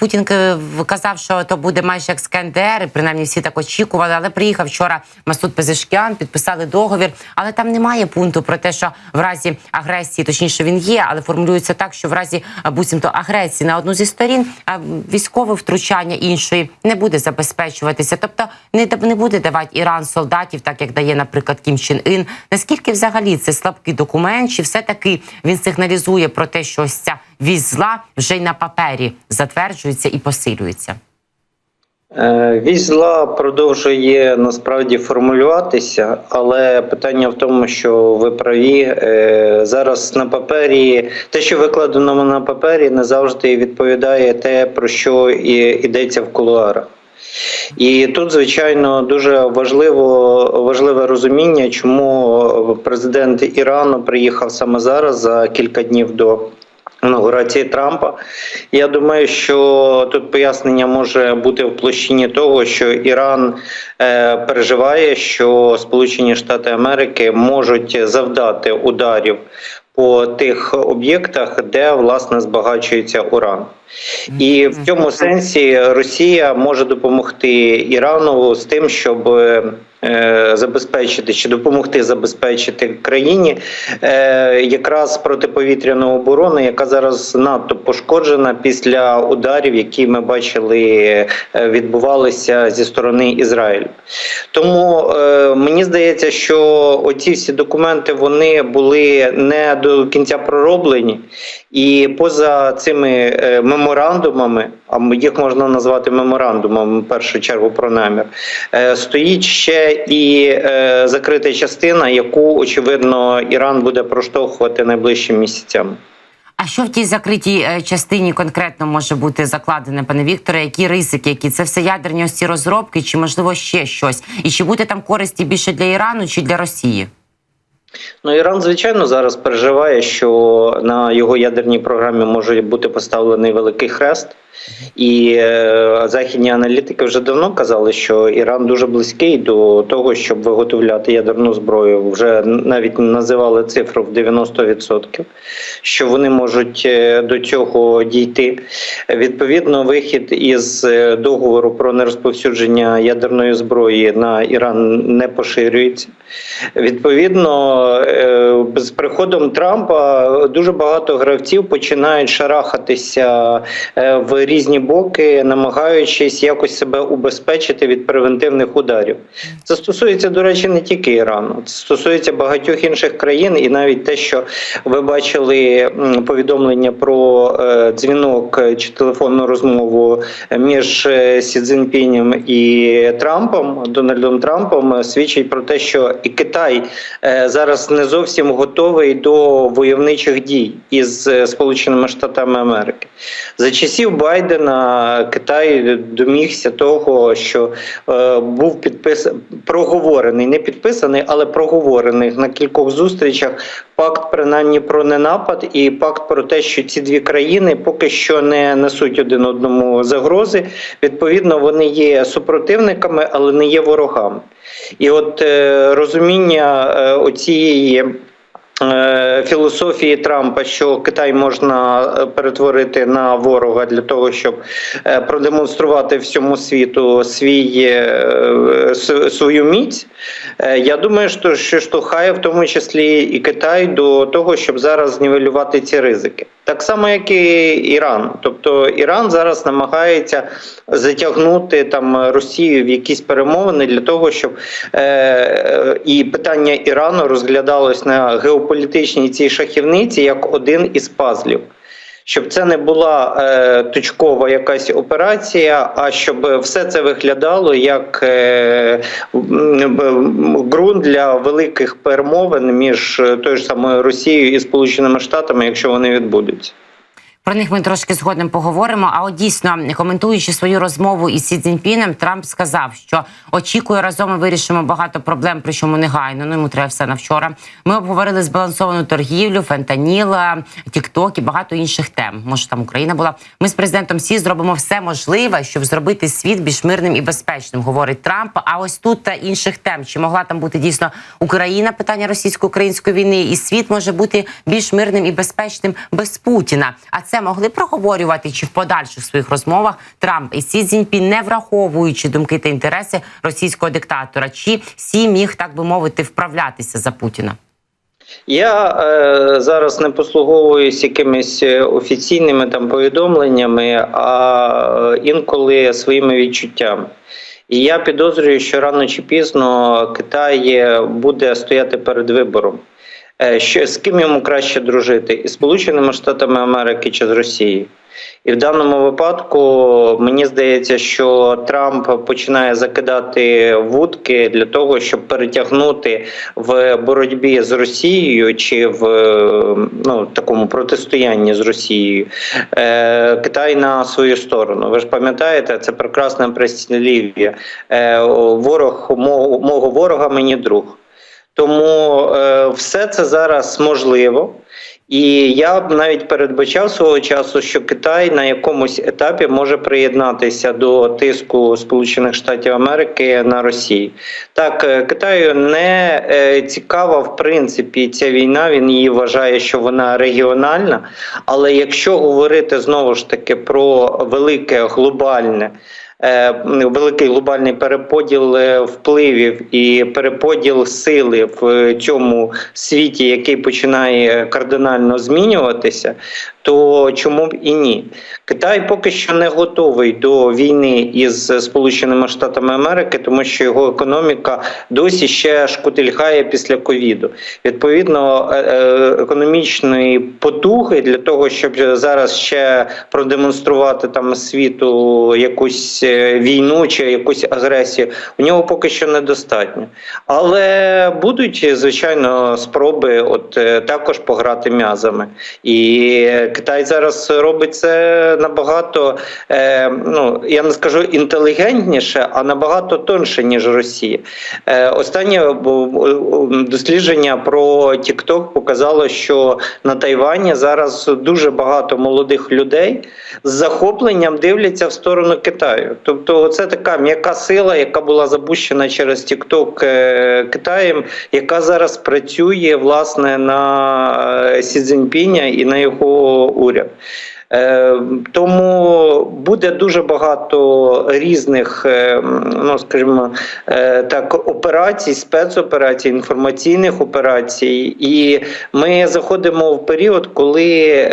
Путін казав, що то буде майже як з принаймні всі так очікували. Але приїхав вчора Масуд Пезешкян, підписали договір. Але там немає пункту про те, що в разі агресії, точніше він є, але формулюється так, що в разі буцімто агресії на одну зі сторін військове втручання іншої не буде забезпечуватися. Тобто не, не буде давати Іран солдатів, так як дає, наприклад, Кім Чен Ін. Наскільки взагалі це слабкий документ, чи все таки він сигналізує про те, що ось ця вісь зла вже й на папері затверджується і посилюється? Е, Вісь зла продовжує насправді формулюватися, але питання в тому, що ви праві е, зараз на папері, те, що викладено на папері, не завжди відповідає те, про що йдеться в кулуарах. І тут, звичайно, дуже важливо важливе розуміння, чому президент Ірану приїхав саме зараз за кілька днів до інаугурації Трампа. Я думаю, що тут пояснення може бути в площині того, що Іран е, переживає, що Сполучені Штати Америки можуть завдати ударів по тих об'єктах, де власне збагачується уран. І в цьому сенсі Росія може допомогти Ірану з тим, щоб забезпечити чи допомогти забезпечити країні е, якраз протиповітряну оборону, яка зараз надто пошкоджена після ударів, які ми бачили е, відбувалися зі сторони Ізраїлю. Тому е, мені здається, що оці всі документи вони були не до кінця пророблені, і поза цими е, меморандумами, а їх можна назвати меморандумом в першу чергу про намір, е, стоїть ще і е, закрита частина, яку очевидно Іран буде проштовхувати найближчими місяцями. А що в тій закритій е, частині конкретно може бути закладене, пане Вікторе? Які ризики, які це все ядерні ось ці розробки, чи можливо ще щось? І чи буде там користі більше для Ірану чи для Росії? Ну, Іран, звичайно, зараз переживає, що на його ядерній програмі може бути поставлений великий хрест. І е, західні аналітики вже давно казали, що Іран дуже близький до того, щоб виготовляти ядерну зброю. Вже навіть називали цифру в 90%, що вони можуть е, до цього дійти. Відповідно, вихід із е, договору про нерозповсюдження ядерної зброї на Іран не поширюється. Відповідно, е, з приходом Трампа дуже багато гравців починають шарахатися е, в різні боки, намагаючись якось себе убезпечити від превентивних ударів. Це стосується, до речі, не тільки Ірану, це стосується багатьох інших країн, і навіть те, що ви бачили повідомлення про е, дзвінок чи телефонну розмову між е, Сі Цзіньпінем і Трампом, Дональдом Трампом, е, свідчить про те, що і Китай зараз не зовсім готовий до войовничих дій із Сполученими Штатами Америки. За часів Байдена Китай домігся того, що е, був підписаний проговорений, не підписаний, але проговорений на кількох зустрічах пакт принаймні про ненапад і пакт про те, що ці дві країни поки що не несуть один одному загрози. Відповідно, вони є супротивниками, але не є ворогами. І от е, розуміння е, оцієї. Е, Філософії Трампа, що Китай можна е, перетворити на ворога для того, щоб е, продемонструвати всьому світу свій свою міць. Я думаю, що що штовхає в тому числі і Китай до того, щоб зараз знівелювати ці ризики. Так само, як і Іран. Тобто Іран зараз намагається затягнути там Росію в якісь перемовини для того, щоб е, і питання Ірану розглядалось на геополітичній цій шахівниці як один із пазлів. Щоб це не була е, точкова якась операція, а щоб все це виглядало як е, ґрунт для великих перемовин між е, тою ж самою Росією і Сполученими Штатами, якщо вони відбудуться. Про них ми трошки згодом поговоримо. А от дійсно, коментуючи свою розмову із Сі Цзіньпінем, Трамп сказав, що очікує разом ми вирішимо багато проблем, причому негайно. Ну йому треба все на вчора. Ми обговорили збалансовану торгівлю, фентаніла, тікток і багато інших тем. Може, там Україна була. Ми з президентом Сі зробимо все можливе, щоб зробити світ більш мирним і безпечним, говорить Трамп. А ось тут та інших тем. Чи могла там бути дійсно Україна, питання російсько-української війни, і світ може бути більш мирним і безпечним без Путіна. А це могли проговорювати чи в подальших своїх розмовах Трамп і Сі Цзіньпін, не враховуючи думки та інтереси російського диктатора, чи Сі міг так би мовити вправлятися за Путіна? Я е, зараз не послуговуюсь якимись е, офіційними там повідомленнями, а е, інколи своїми відчуттями. І я підозрюю, що рано чи пізно Китай буде стояти перед вибором. Е, Що з ким йому краще дружити? Із Сполученими Штатами Америки чи з Росією? І в даному випадку мені здається, що Трамп починає закидати вудки для того, щоб перетягнути в боротьбі з Росією чи в е, ну, такому протистоянні з Росією е, Китай на свою сторону. Ви ж пам'ятаєте, це прекрасне прислів'я. Е, ворог мого, мого ворога мені друг. Тому е, все це зараз можливо. І я б навіть передбачав свого часу, що Китай на якомусь етапі може приєднатися до тиску Сполучених Штатів Америки на Росію. Так, е, Китаю не е, цікава в принципі ця війна. Він її вважає, що вона регіональна. Але якщо говорити знову ж таки про велике глобальне. Е, Великий глобальний переподіл е, впливів і переподіл сили в цьому світі, який починає кардинально змінюватися, то чому б і ні? Китай поки що не готовий до війни із Сполученими Штатами Америки, тому що його економіка досі ще шкутильгає після ковіду. Відповідно, е, е, економічної потуги для того, щоб зараз ще продемонструвати там світу якусь е, війну чи якусь агресію, у нього поки що недостатньо. Але будуть звичайно спроби, от також пограти м'язами. І Китай зараз робить це набагато, е, ну я не скажу інтелігентніше, а набагато тонше, ніж Росія. Е, останнє е, дослідження про TikTok показало, що на Тайвані зараз дуже багато молодих людей з захопленням дивляться в сторону Китаю. Тобто, це така м'яка сила, яка була запущена через TikTok е, Китаєм, яка зараз працює власне на е, Сі Цзіньпіня і на його уряд. Е, Тому буде дуже багато різних, е, ну скажімо е, так, операцій, спецоперацій, інформаційних операцій, і ми заходимо в період, коли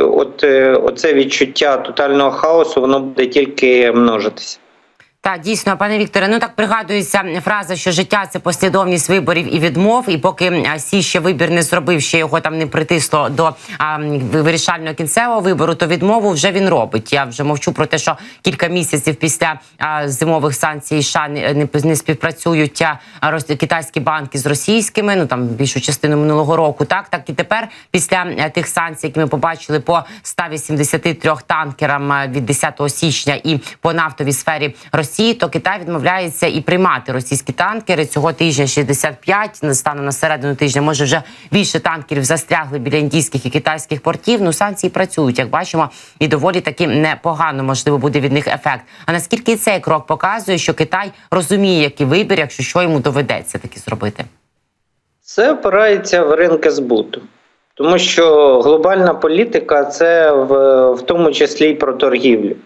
от оце відчуття тотального хаосу воно буде тільки множитися. Так, дійсно, пане Вікторе, ну так пригадується фраза, що життя це послідовність виборів і відмов. І поки Сі ще вибір не зробив, ще його там не притисло до а, вирішального кінцевого вибору, то відмову вже він робить. Я вже мовчу про те, що кілька місяців після а, зимових санкцій США не, не, не співпрацюють а, роз- китайські банки з російськими. Ну там більшу частину минулого року. Так, так і тепер після а, тих санкцій, які ми побачили по 183 танкерам від 10 січня і по нафтовій сфері Росії, то Китай відмовляється і приймати російські танкери цього тижня 65, на- станом на середину тижня. Може вже більше танкерів застрягли біля індійських і китайських портів. Ну санкції працюють, як бачимо, і доволі таки непогано можливо буде від них ефект. А наскільки цей крок показує, що Китай розуміє, який вибір, якщо що йому доведеться таки зробити? Це опирається в ринки збуту. Тому що глобальна політика це в, в тому числі й про торгівлю.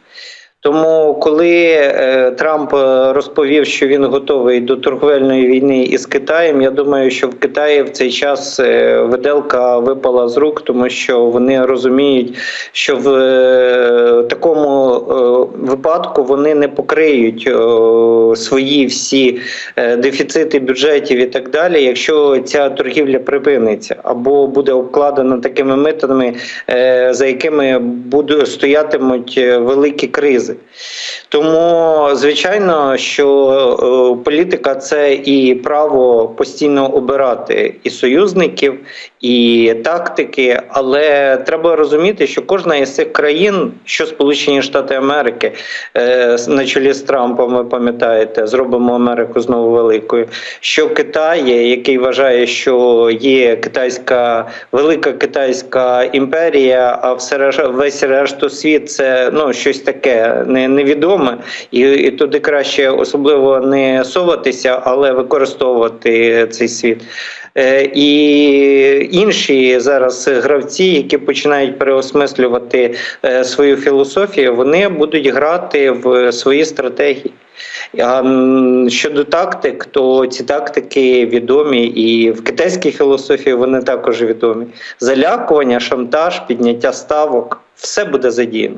Тому, коли е, Трамп е, розповів, що він готовий до торговельної війни із Китаєм, я думаю, що в Китаї в цей час е, виделка випала з рук, тому що вони розуміють, що в такому випадку вони не покриють свої всі дефіцити бюджетів і так далі, якщо ця торгівля припиниться або буде обкладена такими митами, за якими буде стоятимуть великі кризи. Тому, звичайно, що е, політика це і право постійно обирати і союзників, і тактики, але треба розуміти, що кожна із цих країн, що Сполучені Штати Америки е, на чолі з Трампом, ви пам'ятаєте, зробимо Америку знову великою. Що Китай, який вважає, що є китайська велика китайська імперія, а все весь решту світ це ну щось таке не- невідоме, і, і туди краще особливо не соватися, але використовувати цей світ. Е, І інші зараз гравці, які починають переосмислювати е, свою філософію, вони будуть грати в свої стратегії. А щодо тактик, то ці тактики відомі, і в китайській філософії вони також відомі. Залякування, шантаж, підняття ставок все буде задіяно.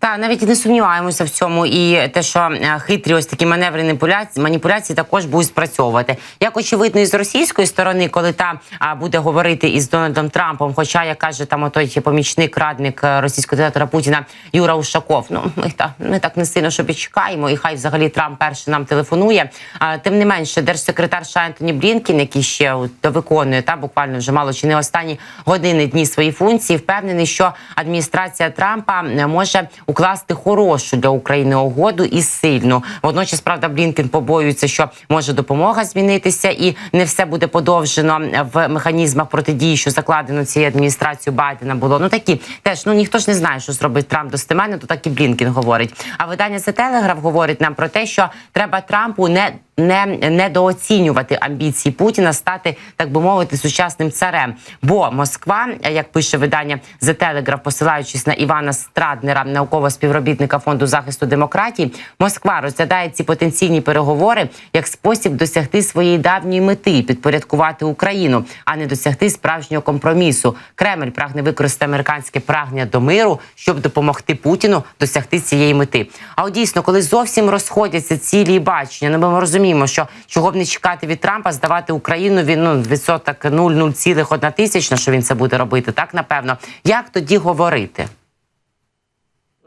Та навіть не сумніваємося в цьому, і те, що е, хитрі ось такі маневри маніпуляції, також будуть спрацьовувати. Як очевидно, із російської сторони, коли та буде говорити із Дональдом Трампом, хоча як каже там отой помічник радник е, російського диктатора Путіна Юра Ушаков. Ну ми та ми так не сильно щоб і чекаємо, і хай взагалі Трамп перший нам телефонує. А тим не менше, держсекретар США Блінкін, який ще виконує та буквально вже мало чи не останні години дні свої функції, впевнений, що адміністрація Трампа е, може укласти хорошу для України угоду і сильну. Водночас, правда, Блінкен побоюється, що може допомога змінитися, і не все буде подовжено в механізмах протидії, що закладено цією адміністрацією Байдена. Було ну такі теж. Ну ніхто ж не знає, що зробить Трамп достеменно, то так і Блінкен говорить. А видання The Telegraph говорить нам про те, що треба Трампу не не недооцінювати амбіції Путіна стати, так би мовити, сучасним царем. Бо Москва, як пише видання The Telegraph, посилаючись на Івана Страднера, наукового співробітника фонду захисту демократії, Москва розглядає ці потенційні переговори як спосіб досягти своєї давньої мети підпорядкувати Україну, а не досягти справжнього компромісу. Кремль прагне використати американське прагнення до миру, щоб допомогти Путіну досягти цієї мети. А от дійсно, коли зовсім розходяться цілі бачення, ну ми розуміємо, що чого б не чекати від Трампа, здавати Україну він ну відсоток 0,0,1 тисячна, що він це буде робити. Так напевно, як тоді говорити?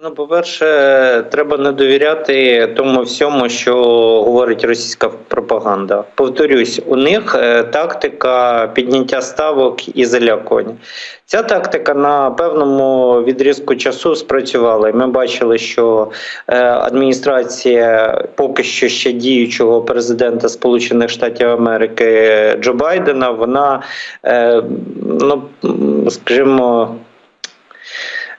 Ну, по-перше, треба не довіряти тому всьому, що говорить російська пропаганда. Повторюсь, у них е, тактика підняття ставок і залякування. Ця тактика на певному відрізку часу спрацювала. Ми бачили, що е, адміністрація поки що ще діючого президента Сполучених Штатів Америки Джо Байдена, вона, е, ну скажімо.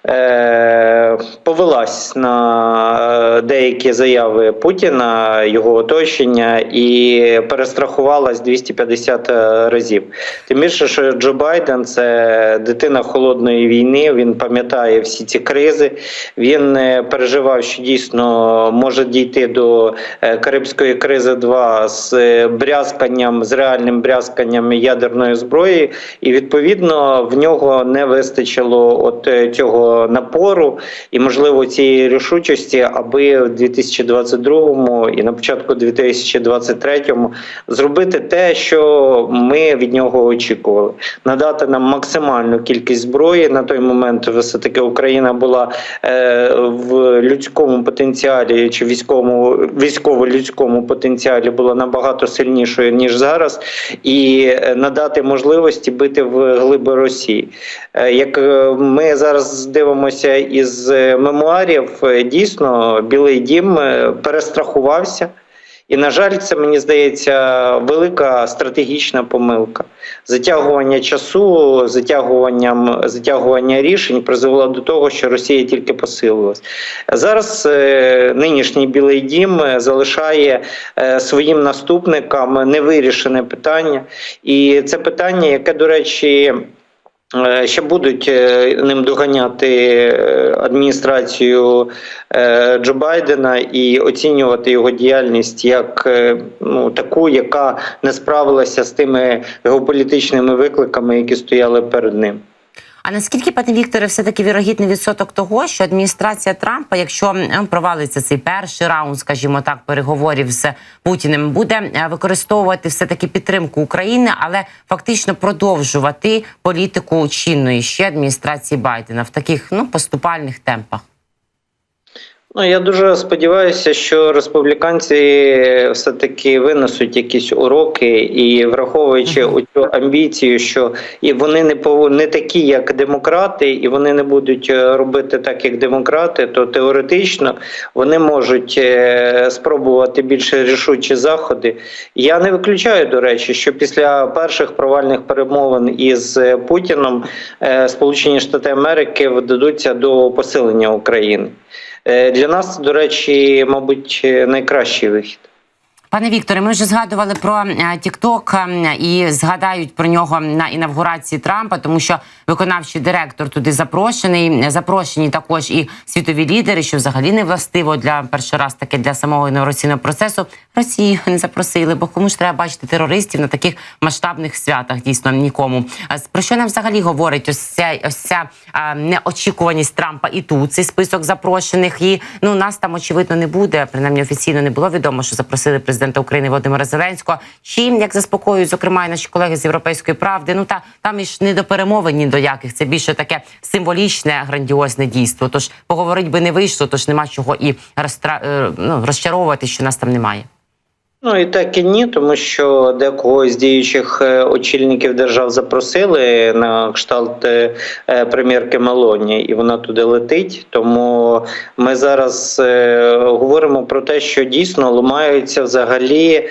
Е, повелась на деякі заяви Путіна, його оточення, і перестрахувалась 250 разів. Тим більше, що Джо Байден це дитина холодної війни. Він пам'ятає всі ці кризи. Він е, переживав, що дійсно може дійти до е, Карибської кризи 2 з е, брязканням, з реальним брязканням ядерної зброї, і відповідно в нього не вистачило от е, цього напору і, можливо, цієї рішучості, аби в 2022 і на початку 2023 зробити те, що ми від нього очікували, надати нам максимальну кількість зброї. На той момент все таки Україна була е, в людському потенціалі чи військовому військово-людському потенціалі була набагато сильнішою ніж зараз, і е, надати можливості бити в глиби Росії. Е, Як ми зараз дивимося із е, мемуарів, е, дійсно Білий Дім е, перестрахувався. І, на жаль, це мені здається велика стратегічна помилка. Затягування часу, затягуванням затягування рішень призвело до того, що Росія тільки посилилась. Зараз нинішній Білий Дім залишає своїм наступникам невирішене питання, і це питання, яке, до речі. Е, Ще будуть е, ним доганяти е, адміністрацію Джо Байдена і оцінювати його діяльність як ну таку, яка не справилася з тими геополітичними викликами, які стояли перед ним. А наскільки, пане Вікторе, все таки вірогідний відсоток того, що адміністрація Трампа, якщо провалиться цей перший раунд, скажімо так, переговорів з Путіним, буде е, використовувати все таки підтримку України, але фактично продовжувати політику чинної ще адміністрації Байдена в таких ну поступальних темпах? Ну я дуже сподіваюся, що республіканці все таки винесуть якісь уроки, і враховуючи Мгм. оцю амбіцію, що і вони не пов... не такі, як демократи, і вони не будуть е, робити так, як демократи, то теоретично вони можуть е, спробувати більш рішучі заходи. Я не виключаю, до речі, що після перших провальних перемовин із е, Путіном Сполучені Штати Америки вдадуться до посилення України. Е, Для нас, до речі, мабуть, найкращий вихід. Пане Вікторе, ми вже згадували про Тікток і згадають про нього на інавгурації Трампа, тому що виконавчий директор туди запрошений. Запрошені також і світові лідери, що взагалі не властиво для перший раз таке для самого інавгураційного процесу. Росію не запросили, бо кому ж треба бачити терористів на таких масштабних святах? Дійсно нікому. Про що нам взагалі говорить ось ця ось ця а, неочікуваність Трампа і тут цей список запрошених? І ну нас там очевидно не буде. Принаймні офіційно не було відомо, що запросили президента України Володимира Зеленського. Чим як заспокоюють, зокрема, і наші колеги з європейської правди. Ну та там і ж не до перемовин ні до яких. Це більше таке символічне, грандіозне дійство. Тож поговорить би не вийшло, тож нема чого і розтра... е, ну, розчаровувати, що нас там немає. Ну і так і ні, тому що декого з діючих е, очільників держав запросили на кшталт е, е, прем'єрки Мелоні, і вона туди летить. Тому ми зараз говоримо про те, що дійсно ламаються взагалі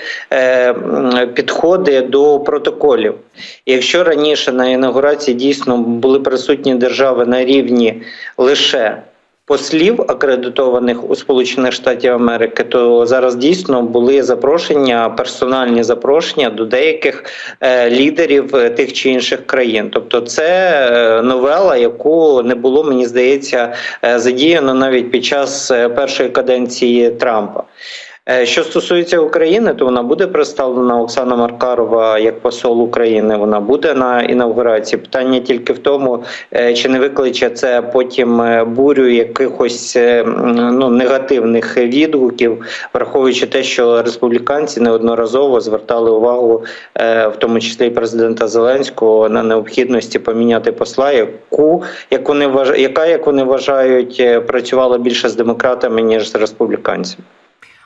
підходи до протоколів. Якщо раніше на інаугурації дійсно були присутні держави на рівні лише послів акредитованих у Сполучених Штатів Америки, то зараз дійсно були запрошення, персональні запрошення до деяких е, лідерів е, тих чи інших країн. Тобто, це е, новела, яку не було, мені здається, задіяно навіть під час першої каденції Трампа. Е, Що стосується України, то вона буде представлена Оксана Маркарова як посол України. Вона буде на інавгурації. Питання тільки в тому, е, чи не викличе це потім е, бурю якихось ну негативних відгуків, враховуючи те, що республіканці неодноразово звертали увагу, в тому числі і президента Зеленського, на необхідності поміняти посла, яку як вони вваж- яка, як вони вважають, працювала більше з демократами ніж з республіканцями.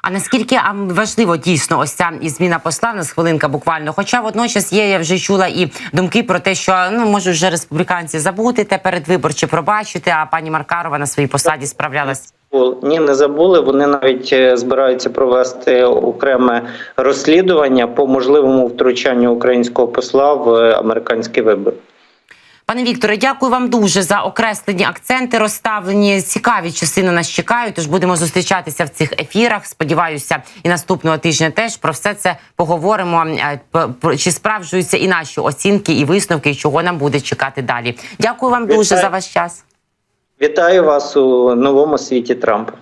А наскільки важливо дійсно ось ця і зміна посла в нас хвилинка буквально? Хоча водночас є, я вже чула і думки про те, що ну може вже республіканці забути те передвиборче пробачити, а пані Маркарова на своїй посаді справлялась. Ні, не забули. Вони навіть е, збираються провести окреме розслідування по можливому втручанню українського посла в е, американські вибори. Пане Вікторе, дякую вам дуже за окреслені акценти розставлені. Цікаві часи на нас чекають. Тож будемо зустрічатися в цих ефірах. Сподіваюся, і наступного тижня теж про все це поговоримо. е, Чи справджуються і наші оцінки, і висновки, і чого нам буде чекати далі. Дякую вам дуже за ваш час. Вітаю вас у новому світі Трампа.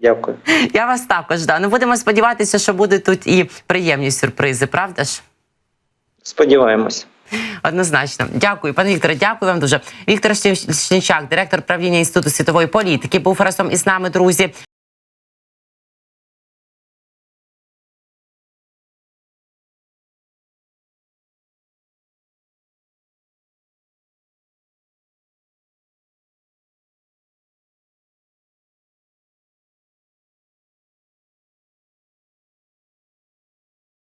Дякую. Я вас також да. Ну будемо сподіватися, що будуть тут і приємні сюрпризи, правда ж? Сподіваємось. Однозначно, дякую, пане Вікторе. Дякую вам дуже. Віктор Щенчак, директор правління інституту світової політики, був разом із нами, друзі.